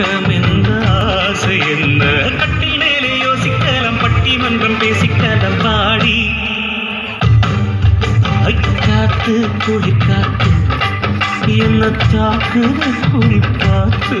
சொர்க்கமென்ற ஆசை என்ன? கட்டில் மேலே யோசிக்கலாம் பட்டிமன்றம் பேசிக்கலாம் பாடி. காத்து குளிக்காத்து என்ன தாக்குதல் குறிப்பாத்து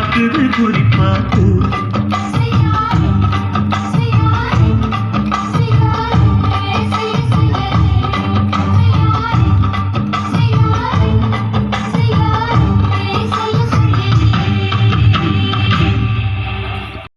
காட்டுது குறிப்பாக்கு